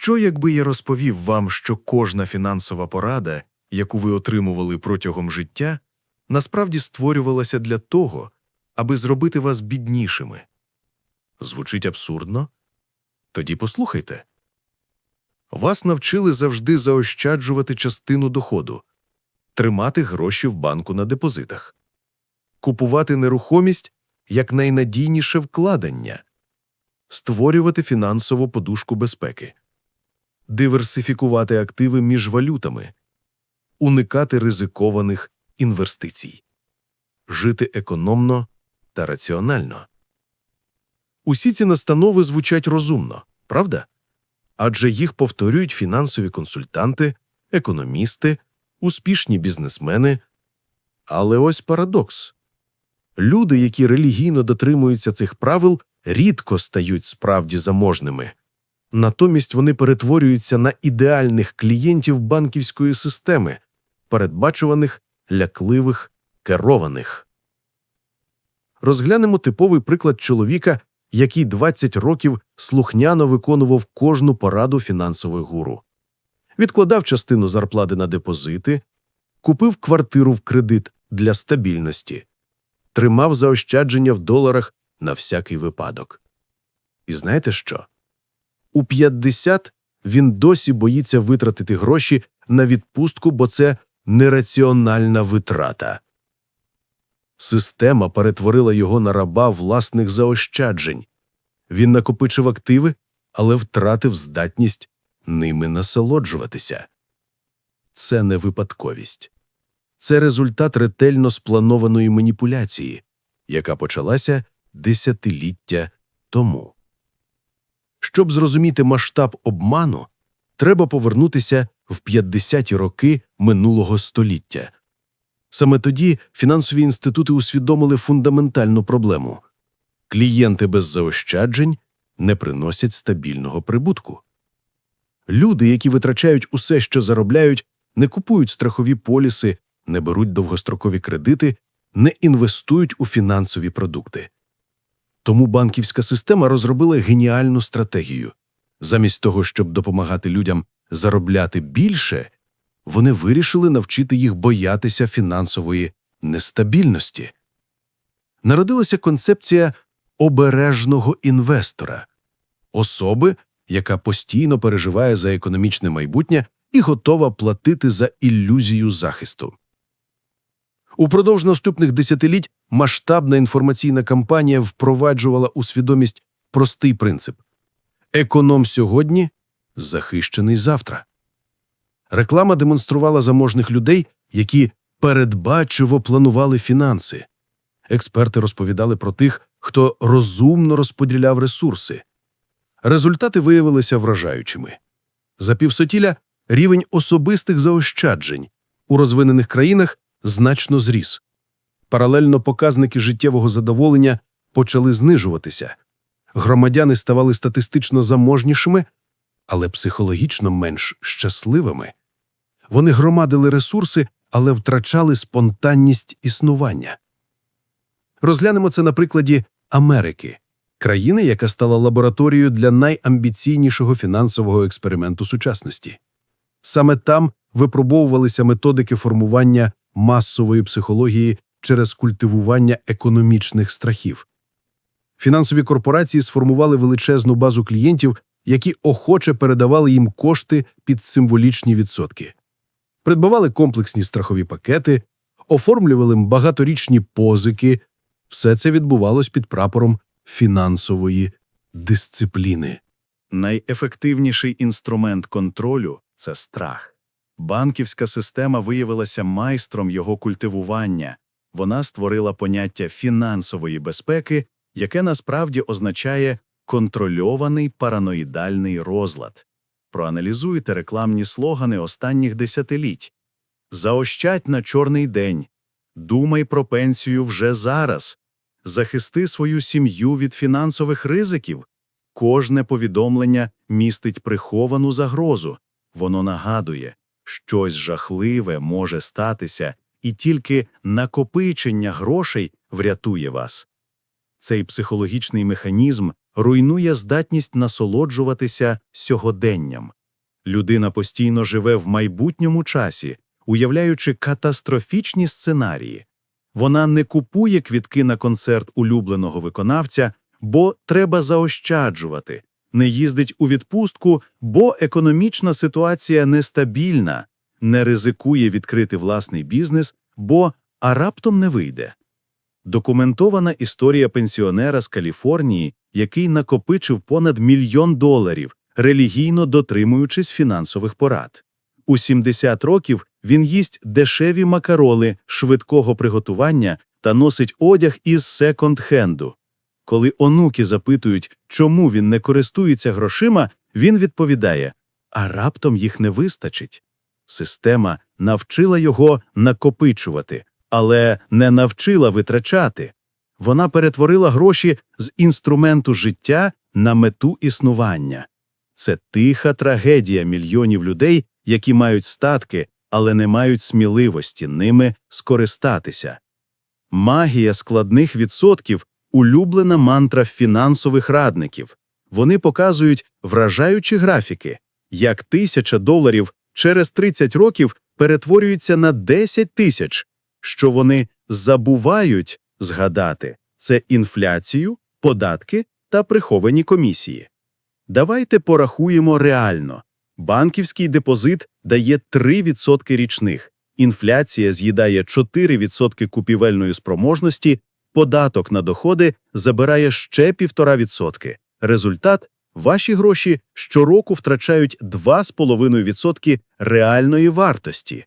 Що, якби я розповів вам, що кожна фінансова порада, яку ви отримували протягом життя, насправді створювалася для того, аби зробити вас біднішими? Звучить абсурдно? Тоді послухайте. Вас навчили завжди заощаджувати частину доходу, тримати гроші в банку на депозитах, купувати нерухомість як найнадійніше вкладення, створювати фінансову подушку безпеки, диверсифікувати активи між валютами, уникати ризикованих інвестицій, жити економно та раціонально. Усі ці настанови звучать розумно, правда? Адже їх повторюють фінансові консультанти, економісти, успішні бізнесмени. Але ось парадокс. Люди, які релігійно дотримуються цих правил, рідко стають справді заможними. Натомість вони перетворюються на ідеальних клієнтів банківської системи, передбачуваних, лякливих, керованих. Розглянемо типовий приклад чоловіка, який 20 років слухняно виконував кожну пораду фінансових гуру. Відкладав частину зарплати на депозити, купив квартиру в кредит для стабільності, тримав заощадження в доларах на всякий випадок. І знаєте що? У 50 він досі боїться витратити гроші на відпустку, бо це нераціональна витрата. Система перетворила його на раба власних заощаджень. Він накопичив активи, але втратив здатність ними насолоджуватися. Це не випадковість. Це результат ретельно спланованої маніпуляції, яка почалася десятиліття тому. Щоб зрозуміти масштаб обману, треба повернутися в 50-ті роки минулого століття. Саме тоді фінансові інститути усвідомили фундаментальну проблему – клієнти без заощаджень не приносять стабільного прибутку. Люди, які витрачають усе, що заробляють, не купують страхові поліси, не беруть довгострокові кредити, не інвестують у фінансові продукти. Тому банківська система розробила геніальну стратегію. Замість того, щоб допомагати людям заробляти більше, вони вирішили навчити їх боятися фінансової нестабільності. Народилася концепція обережного інвестора особи, яка постійно переживає за економічне майбутнє і готова платити за ілюзію захисту. Упродовж наступних десятиліть масштабна інформаційна кампанія впроваджувала у свідомість простий принцип економ сьогодні захищений завтра. Реклама демонструвала заможних людей, які передбачиво планували фінанси. Експерти розповідали про тих, хто розумно розподіляв ресурси. Результати виявилися вражаючими. За півсотіля рівень особистих заощаджень у розвинених країнах значно зріс. Паралельно показники життєвого задоволення почали знижуватися. Громадяни ставали статистично заможнішими, але психологічно менш щасливими. Вони громадили ресурси, але втрачали спонтанність існування. Розглянемо це на прикладі Америки, країни, яка стала лабораторією для найамбіційнішого фінансового експерименту сучасності. Саме там випробовувалися методики формування масової психології через культивування економічних страхів. Фінансові корпорації сформували величезну базу клієнтів, які охоче передавали їм кошти під символічні відсотки, придбавали комплексні страхові пакети, оформлювали багаторічні позики. Все це відбувалось під прапором фінансової дисципліни. Найефективніший інструмент контролю це страх. Банківська система виявилася майстром його культивування. Вона створила поняття фінансової безпеки, яке насправді означає контрольований параноїдальний розлад. Проаналізуйте рекламні слогани останніх десятиліть. Заощадь на чорний день. Думай про пенсію вже зараз. Захисти свою сім'ю від фінансових ризиків. Кожне повідомлення містить приховану загрозу. Воно нагадує, щось жахливе може статися, і тільки накопичення грошей врятує вас. Цей психологічний механізм руйнує здатність насолоджуватися сьогоденням. Людина постійно живе в майбутньому часі, уявляючи катастрофічні сценарії. Вона не купує квітки на концерт улюбленого виконавця, бо треба заощаджувати, не їздить у відпустку, бо економічна ситуація нестабільна, не ризикує відкрити власний бізнес, бо а раптом не вийде. Документована історія пенсіонера з Каліфорнії, який накопичив понад мільйон доларів, релігійно дотримуючись фінансових порад. У 70 років він їсть дешеві макароли швидкого приготування та носить одяг із секонд-хенду. Коли онуки запитують, чому він не користується грошима, він відповідає: а раптом їх не вистачить. Система навчила його накопичувати, але не навчила витрачати. Вона перетворила гроші з інструменту життя на мету існування. Це тиха трагедія мільйонів людей, які мають статки, але не мають сміливості ними скористатися. Магія складних відсотків улюблена мантра фінансових радників. Вони показують вражаючі графіки, як тисяча доларів через 30 років перетворюється на 10 тисяч, що вони забувають згадати це інфляцію, податки та приховані комісії. Давайте порахуємо реально. Банківський депозит дає 3% річних, інфляція з'їдає 4% купівельної спроможності, податок на доходи забирає ще 1,5%. Результат – ваші гроші щороку втрачають 2,5% реальної вартості.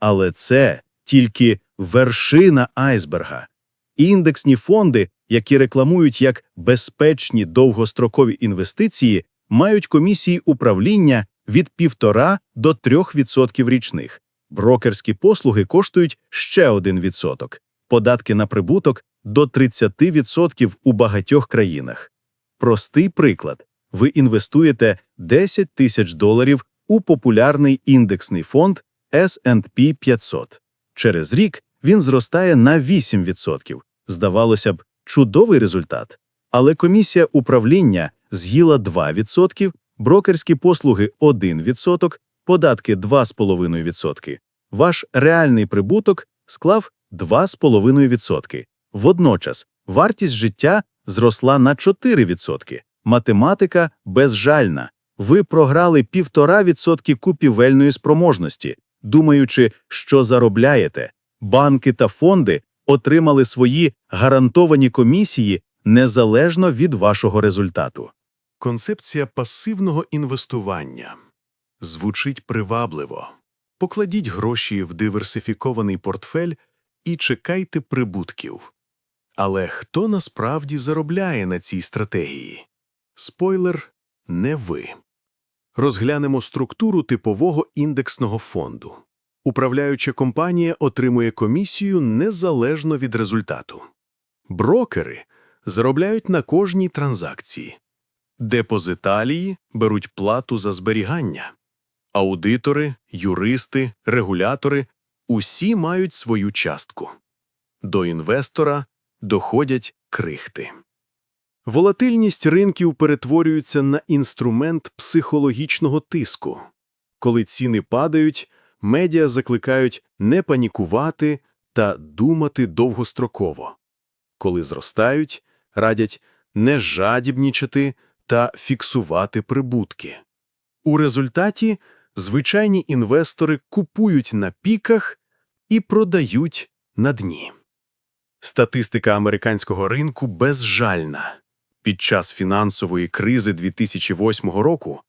Але це тільки вершина айсберга. Індексні фонди, які рекламують як безпечні довгострокові інвестиції, мають комісії управління від 1,5 до 3% річних. Брокерські послуги коштують ще 1%, податки на прибуток – до 30% у багатьох країнах. Простий приклад. Ви інвестуєте 10 тисяч доларів у популярний індексний фонд S&P 500. Через рік він зростає на 8%. Здавалося б, чудовий результат. Але комісія управління з'їла 2%, брокерські послуги 1%, податки 2,5%. Ваш реальний прибуток склав 2,5%. Водночас вартість життя зросла на 4%. Математика безжальна. Ви програли 1,5% купівельної спроможності, думаючи, що заробляєте. Банки та фонди отримали свої гарантовані комісії незалежно від вашого результату. Концепція пасивного інвестування звучить привабливо. Покладіть гроші в диверсифікований портфель і чекайте прибутків. Але хто насправді заробляє на цій стратегії? Спойлер – не ви. Розглянемо структуру типового індексного фонду. Управляюча компанія отримує комісію незалежно від результату. Брокери заробляють на кожній транзакції. Депозиталії беруть плату за зберігання. Аудитори, юристи, регулятори – усі мають свою частку. До інвестора доходять крихти. Волатильність ринків перетворюється на інструмент психологічного тиску. Коли ціни падають, медіа закликають не панікувати та думати довгостроково. Коли зростають, радять не жадібнічати та фіксувати прибутки. У результаті звичайні інвестори купують на піках і продають на дні. Статистика американського ринку безжальна. Під час фінансової кризи 2008 року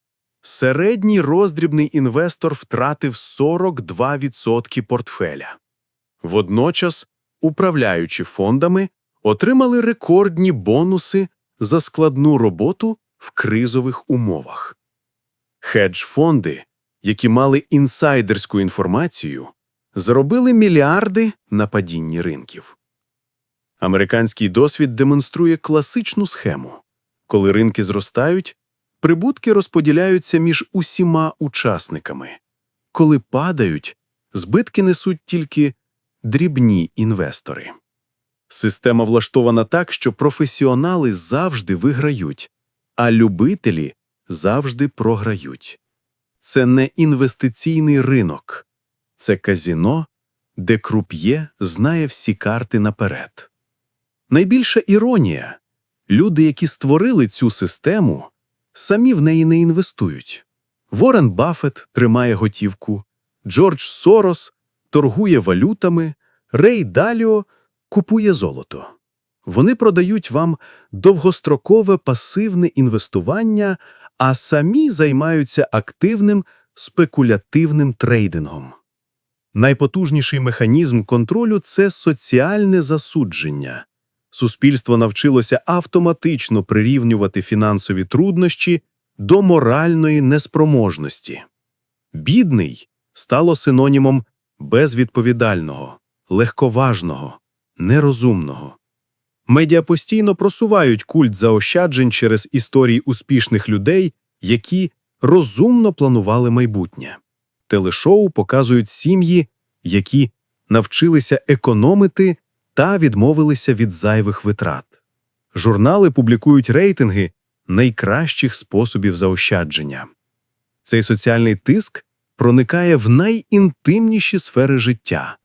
середній роздрібний інвестор втратив 42% портфеля. Водночас, управляючи фондами, отримали рекордні бонуси за складну роботу в кризових умовах. Хедж-фонди, які мали інсайдерську інформацію, заробили мільярди на падінні ринків. Американський досвід демонструє класичну схему. Коли ринки зростають, прибутки розподіляються між усіма учасниками. Коли падають, збитки несуть тільки дрібні інвестори. Система влаштована так, що професіонали завжди виграють, а любителі завжди програють. Це не інвестиційний ринок, це казіно, де круп'є знає всі карти наперед. Найбільша іронія люди, які створили цю систему, самі в неї не інвестують. Ворен Баффет тримає готівку, Джордж Сорос торгує валютами, Рей Даліо купує золото. Вони продають вам довгострокове пасивне інвестування, а самі займаються активним спекулятивним трейдингом. Найпотужніший механізм контролю це соціальне засудження. Суспільство навчилося автоматично прирівнювати фінансові труднощі до моральної неспроможності. Бідний стало синонімом безвідповідального, легковажного, нерозумного. Медіа постійно просувають культ заощаджень через історії успішних людей, які розумно планували майбутнє. Телешоу показують сім'ї, які навчилися економити та відмовилися від зайвих витрат. Журнали публікують рейтинги найкращих способів заощадження. Цей соціальний тиск проникає в найінтимніші сфери життя.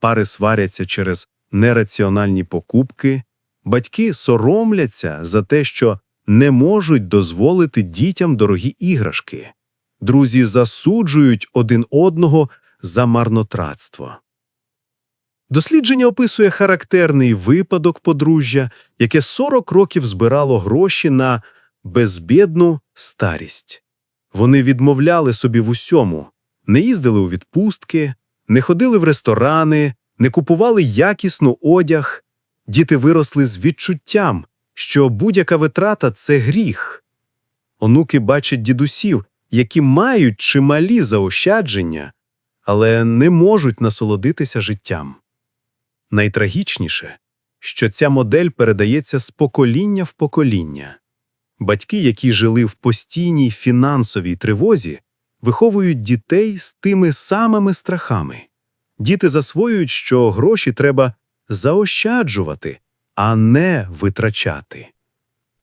Пари сваряться через нераціональні покупки, батьки соромляться за те, що не можуть дозволити дітям дорогі іграшки. Друзі засуджують один одного за марнотратство. Дослідження описує характерний випадок подружжя, яке 40 років збирало гроші на безбідну старість. Вони відмовляли собі в усьому, не їздили у відпустки, не ходили в ресторани, не купували якісну одяг. Діти виросли з відчуттям, що будь-яка витрата – це гріх. Онуки бачать дідусів, які мають чималі заощадження, але не можуть насолодитися життям. Найтрагічніше, що ця модель передається з покоління в покоління. Батьки, які жили в постійній фінансовій тривозі, виховують дітей з тими самими страхами. Діти засвоюють, що гроші треба заощаджувати, а не витрачати.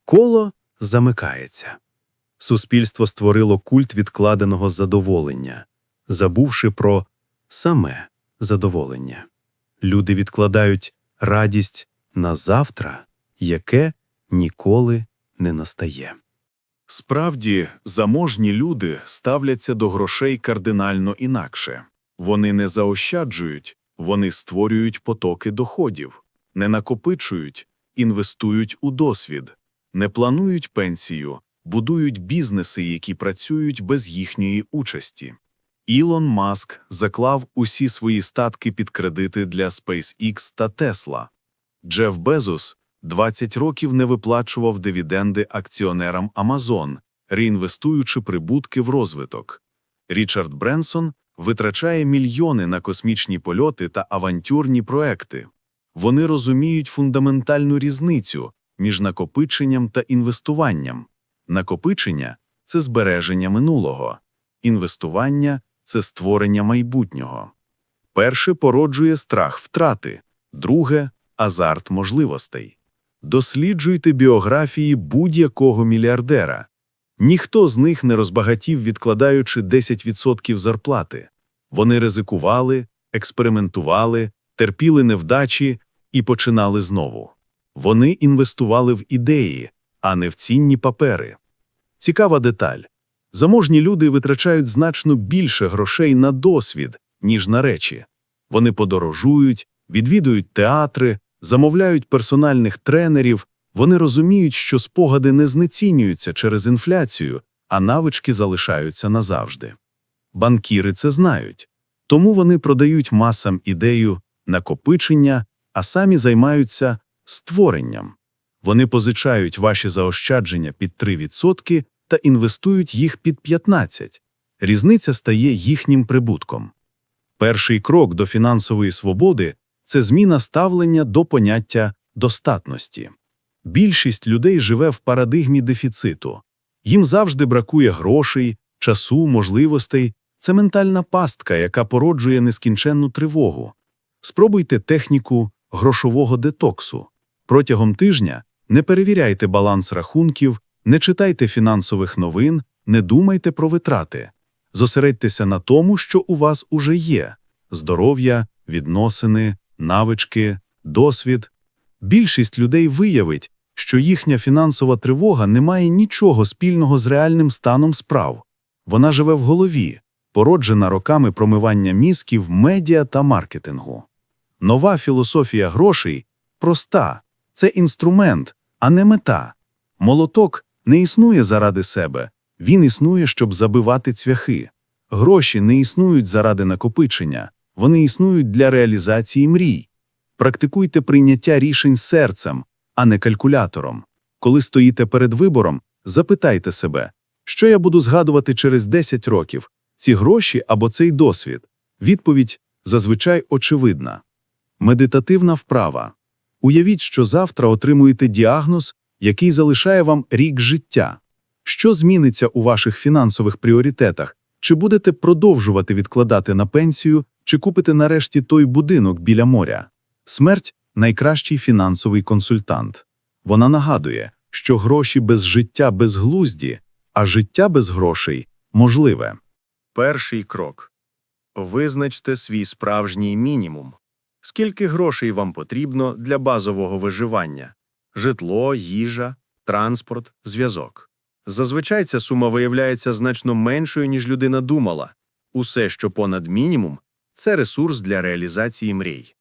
Коло замикається. Суспільство створило культ відкладеного задоволення, забувши про саме задоволення. Люди відкладають радість на завтра, яке ніколи не настає. Справді, заможні люди ставляться до грошей кардинально інакше. Вони не заощаджують, вони створюють потоки доходів, не накопичують, інвестують у досвід, не планують пенсію, будують бізнеси, які працюють без їхньої участі. Ілон Маск заклав усі свої статки під кредити для SpaceX та Tesla. Джеф Безос 20 років не виплачував дивіденди акціонерам Amazon, реінвестуючи прибутки в розвиток. Річард Бренсон витрачає мільйони на космічні польоти та авантюрні проекти. Вони розуміють фундаментальну різницю між накопиченням та інвестуванням. Накопичення це збереження минулого, інвестування це створення майбутнього. Перше породжує страх втрати, друге азарт можливостей. Досліджуйте біографії будь-якого мільярдера. Ніхто з них не розбагатів, відкладаючи 10% зарплати. Вони ризикували, експериментували, терпіли невдачі і починали знову. Вони інвестували в ідеї, а не в цінні папери. Цікава деталь. Заможні люди витрачають значно більше грошей на досвід, ніж на речі. Вони подорожують, відвідують театри, замовляють персональних тренерів, вони розуміють, що спогади не знецінюються через інфляцію, а навички залишаються назавжди. Банкіри це знають, тому вони продають масам ідею накопичення, а самі займаються створенням. Вони позичають ваші заощадження під 3% та інвестують їх під 15%. Різниця стає їхнім прибутком. Перший крок до фінансової свободи це зміна ставлення до поняття достатності. Більшість людей живе в парадигмі дефіциту. Їм завжди бракує грошей, часу, можливостей. Це ментальна пастка, яка породжує нескінченну тривогу. Спробуйте техніку грошового детоксу. Протягом тижня не перевіряйте баланс рахунків, Не читайте фінансових новин, не думайте про витрати. Зосередьтеся на тому, що у вас уже є: здоров'я, відносини, навички, досвід. Більшість людей виявить, що їхня фінансова тривога не має нічого спільного з реальним станом справ. Вона живе в голові, породжена роками промивання мізків, медіа та маркетингу. Нова філософія грошей проста це інструмент, а не мета. Молоток не існує заради себе, він існує, щоб забивати цвяхи. Гроші не існують заради накопичення, вони існують для реалізації мрій. Практикуйте прийняття рішень серцем, а не калькулятором. Коли стоїте перед вибором, запитайте себе, що я буду згадувати через 10 років, ці гроші або цей досвід. Відповідь зазвичай очевидна. Медитативна вправа. Уявіть, що завтра отримуєте діагноз, який залишає вам рік життя. Що зміниться у ваших фінансових пріоритетах? Чи будете продовжувати відкладати на пенсію, чи купите нарешті той будинок біля моря? Смерть найкращий фінансовий консультант. Вона нагадує, що гроші без життя безглузді, а життя без грошей можливе. Перший крок. Визначте свій справжній мінімум. Скільки грошей вам потрібно для базового виживання? Житло, їжа, транспорт, зв'язок. Зазвичай ця сума виявляється значно меншою, ніж людина думала. Усе, що понад мінімум, це ресурс для реалізації мрій.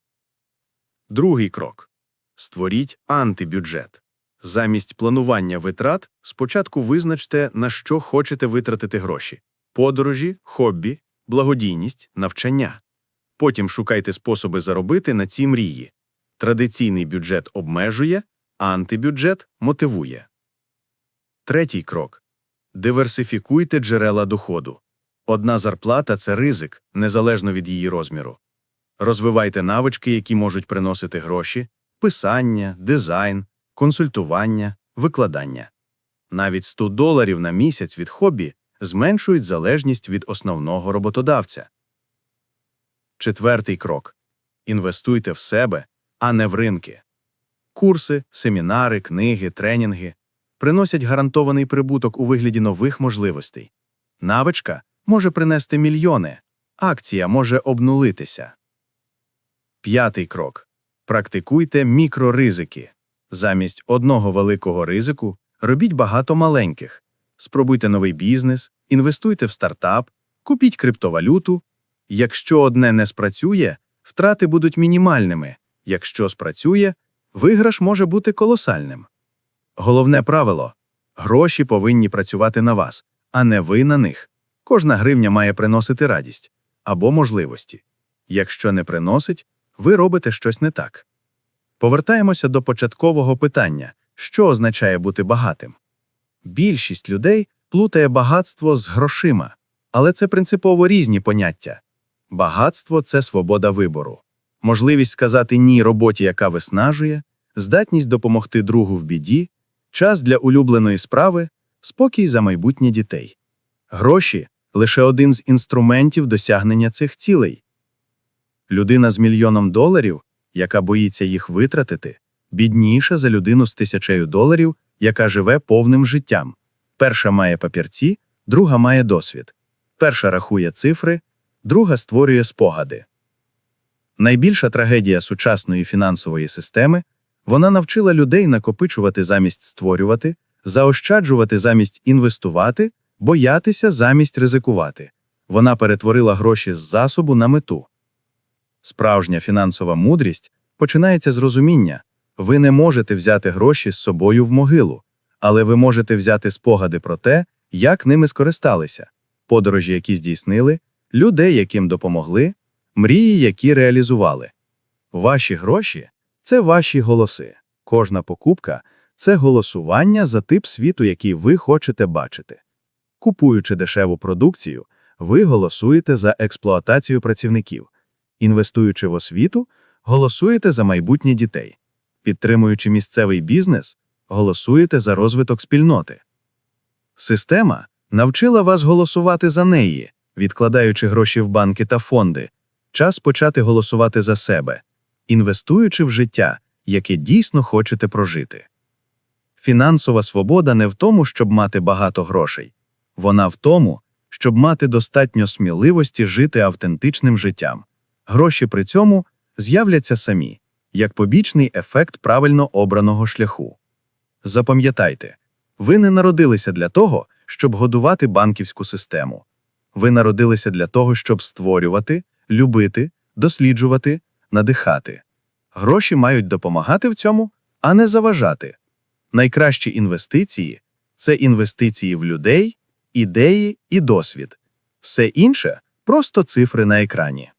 Другий крок. Створіть антибюджет. Замість планування витрат спочатку визначте, на що хочете витратити гроші подорожі, хобі, благодійність, навчання. Потім шукайте способи заробити на ці мрії. Традиційний бюджет обмежує, антибюджет мотивує. Третій крок. Диверсифікуйте джерела доходу. Одна зарплата це ризик, незалежно від її розміру. Розвивайте навички, які можуть приносити гроші, писання, дизайн, консультування, викладання. Навіть 100 доларів на місяць від хобі зменшують залежність від основного роботодавця. Четвертий крок. Інвестуйте в себе, а не в ринки. Курси, семінари, книги, тренінги приносять гарантований прибуток у вигляді нових можливостей. Навичка може принести мільйони, акція може обнулитися. П'ятий крок. Практикуйте мікроризики. Замість одного великого ризику робіть багато маленьких. Спробуйте новий бізнес, інвестуйте в стартап, купіть криптовалюту. Якщо одне не спрацює, втрати будуть мінімальними. Якщо спрацює, виграш може бути колосальним. Головне правило гроші повинні працювати на вас, а не ви на них. Кожна гривня має приносити радість або можливості. Якщо не приносить, ви робите щось не так. Повертаємося до початкового питання що означає бути багатим? Більшість людей плутає багатство з грошима, але це принципово різні поняття. Багатство це свобода вибору, можливість сказати ні роботі, яка виснажує, здатність допомогти другу в біді, час для улюбленої справи, спокій за майбутнє дітей. Гроші лише один з інструментів досягнення цих цілей. Людина з мільйоном доларів, яка боїться їх витратити, бідніша за людину з тисячею доларів, яка живе повним життям. Перша має папірці, друга має досвід. Перша рахує цифри, друга створює спогади. Найбільша трагедія сучасної фінансової системи вона навчила людей накопичувати замість створювати, заощаджувати замість інвестувати, боятися замість ризикувати. Вона перетворила гроші з засобу на мету. Справжня фінансова мудрість починається з розуміння ви не можете взяти гроші з собою в могилу, але ви можете взяти спогади про те, як ними скористалися, подорожі, які здійснили, людей, яким допомогли, мрії, які реалізували. Ваші гроші це ваші голоси. Кожна покупка це голосування за тип світу, який ви хочете бачити. Купуючи дешеву продукцію, ви голосуєте за експлуатацію працівників. Інвестуючи в освіту, голосуєте за майбутнє дітей. Підтримуючи місцевий бізнес, голосуєте за розвиток спільноти. Система навчила вас голосувати за неї, відкладаючи гроші в банки та фонди. Час почати голосувати за себе, інвестуючи в життя, яке дійсно хочете прожити. Фінансова свобода не в тому, щоб мати багато грошей. Вона в тому, щоб мати достатньо сміливості жити автентичним життям. Гроші при цьому з'являться самі, як побічний ефект правильно обраного шляху. Запам'ятайте, ви не народилися для того, щоб годувати банківську систему. Ви народилися для того, щоб створювати, любити, досліджувати, надихати. Гроші мають допомагати в цьому, а не заважати. Найкращі інвестиції це інвестиції в людей, ідеї і досвід. Все інше просто цифри на екрані.